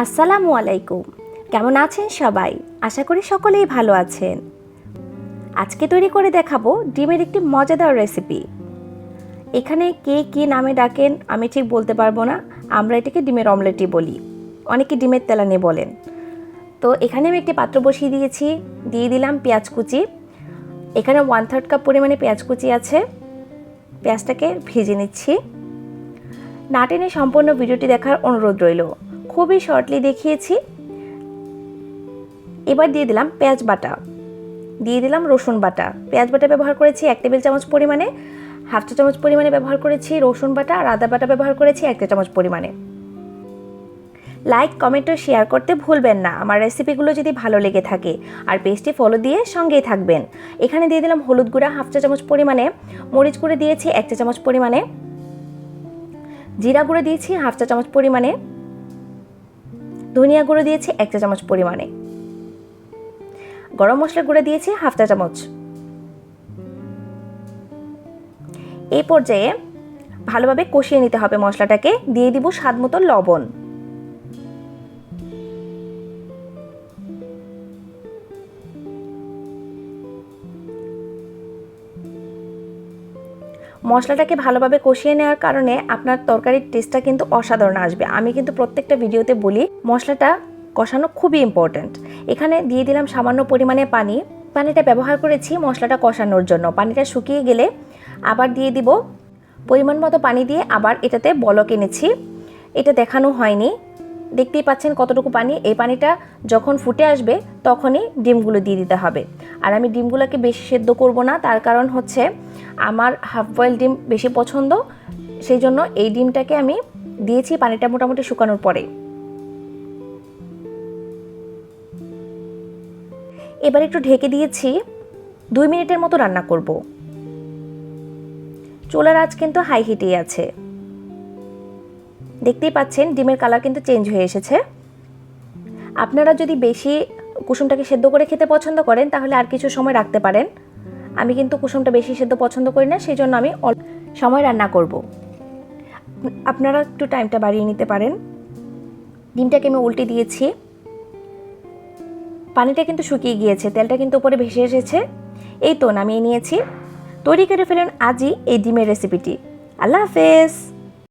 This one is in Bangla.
আসসালামু আলাইকুম। কেমন আছেন সবাই? আশা করি সকলেই ভালো আছেন। আজকে তৈরি করে দেখাবো ডিমের একটি মজাদার রেসিপি এখানে কে কী নামে ডাকেন আমি ঠিক বলতে পারব না। আমরা এটাকে ডিমের অমলেটই বলি। অনেকে ডিমের তেলানি বলেন। তো এখানে আমি একটি পাত্র বসিয়ে দিয়েছি। দিয়ে দিলাম পেঁয়াজ কুচি। এখানে ওয়ান থার্ড কাপ পরিমাণে পেঁয়াজ কুচি আছে। পেঁয়াজটাকে ভেজে নিচ্ছি। না টেনে সম্পূর্ণ ভিডিওটি দেখার অনুরোধ রইল। খুবই শর্টলি দেখিয়েছি। এবার দিয়ে দিলাম পেঁয়াজ বাটা। দিয়ে দিলাম রসুন বাটা। পেঁয়াজ বাটা ব্যবহার করেছি এক টেবিল চামচ পরিমাণে, হাফ চা চামচ পরিমাণে ব্যবহার করেছি রসুন বাটা আর আদা বাটা ব্যবহার করেছি এক চামচ পরিমাণে। লাইক কমেন্ট ও শেয়ার করতে ভুলবেন না। আমার রেসিপিগুলো যদি ভালো লেগে থাকে আর পেজটি ফলো দিয়ে সঙ্গেই থাকবেন। এখানে দিয়ে দিলাম হলুদ গুঁড়া হাফ চা চামচ পরিমাণে, মরিচ গুঁড়ো দিয়েছি এক চা চামচ পরিমাণে, জিরা গুঁড়ো দিয়েছি হাফ চা চামচ পরিমাণে ধনিয়া গুঁড়ো দিয়েছি এক চা চামচ পরিমাণে। গরম মশলা গুঁড়ো দিয়েছি হাফ চা চামচ। এই পর্যায়ে ভালোভাবে কষিয়ে নিতে হবে মশলাটাকে, দিয়ে দিব স্বাদ মতো লবণ। মশলাটাকে ভালোভাবে কষিয়ে নেওয়ার কারণে আপনার তরকারির টেস্টটা কিন্তু অসাধারণ আসবে। আমি কিন্তু প্রত্যেকটা ভিডিওতে বলি, মশলাটা কষানো খুবই ইম্পর্ট্যান্ট এখানে দিয়ে দিলাম সামান্য পরিমাণে পানি। পানিটা ব্যবহার করেছি মশলাটা কষানোর জন্য। পানিটা শুকিয়ে গেলে আবার দিয়ে দিব পরিমাণ মতো পানি দিয়ে আবার এটাতে বলক এনেছি। এটা দেখানো হয়নি। দেখতেই পাচ্ছেন কতটুকু পানি। এই পানিটা যখন ফুটে আসবে তখনই ডিমগুলো দিয়ে দিতে হবে। আর আমি ডিমগুলোকে বেশি সেদ্ধ করব না। তার কারণ হচ্ছে আমার হাফ বয়েল ডিম বেশি পছন্দ, সেই জন্য এই ডিমটাকে আমি দিয়েছি পানিটা মোটামুটি শুকানোর পরে। এবার একটু ঢেকে দিয়েছি, দুই মিনিটের মতো রান্না করব। চুলার আজ কিন্তু হাই হিটেই আছে। দেখতেই পাচ্ছেন, ডিমের কালার কিন্তু চেঞ্জ হয়ে এসেছে। আপনারা যদি বেশি কুসুমটাকে সেদ্ধ করে খেতে পছন্দ করেন, তাহলে আর কিছু সময় রাখতে পারেন। আমি কিন্তু কুসুমটা বেশি সেদ্ধ পছন্দ করি না সেই জন্য আমি অল্প সময় রান্না করব। আপনারা একটু টাইমটা বাড়িয়ে নিতে পারেন। ডিমটাকে আমি উল্টে দিয়েছি। পানিটা কিন্তু শুকিয়ে গিয়েছে, তেলটা কিন্তু উপরে ভেসে এসেছে। এই তো নামিয়ে নিয়েছি। তৈরি করে ফেলেন আজই এই ডিমের রেসিপিটি আল্লাহ হাফেজ!